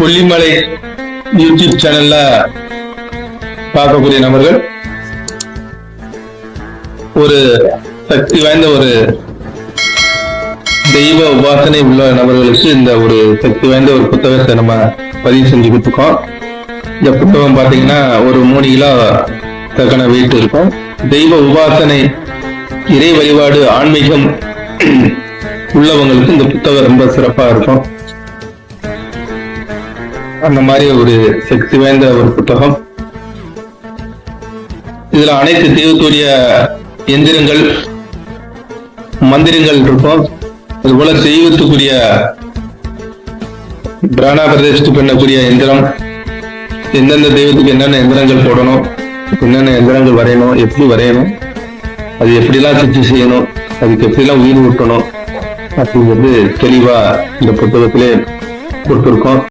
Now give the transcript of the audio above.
Kollimalai YouTube சேனல்ல பார்க்கக்கூடிய நபர்கள் ஒரு சக்தி வாய்ந்த ஒரு தெய்வ உபாசனை உள்ள நபர்களுக்கு இந்த ஒரு சக்தி வாய்ந்த ஒரு புத்தகத்தை நம்ம பதிவு செஞ்சு கொடுத்துருக்கோம். இந்த புத்தகம் பாத்தீங்கன்னா ஒரு மூணு கிலோ தக்கன வெயிட் இருக்கும். தெய்வ உபாசனை இறை வழிபாடு ஆன்மீகம் உள்ளவங்களுக்கு இந்த புத்தகம் ரொம்ப சிறப்பா இருக்கும். அந்த மாதிரி ஒரு சக்தி வாய்ந்த ஒரு புத்தகம். இதுல அனைத்து தெய்வத்துடைய எந்திரங்கள் மந்திரங்கள் இருக்கும். அதுபோல தெய்வத்துக்குரிய பிராணா பிரதேசத்துக்கு பண்ணக்கூடிய எந்திரம் எந்தெந்த தெய்வத்துக்கு என்னென்ன எந்திரங்கள் போடணும் என்னென்ன எந்திரங்கள் வரையணும் எப்படி வரையணும் அது எப்படிலாம் சிச்சு செய்யணும் அதுக்கு எப்படிலாம் உயிர் ஊட்டணும் அப்படிங்கிறது தெளிவா இந்த புத்தகத்திலே கொடுத்துருக்கோம்.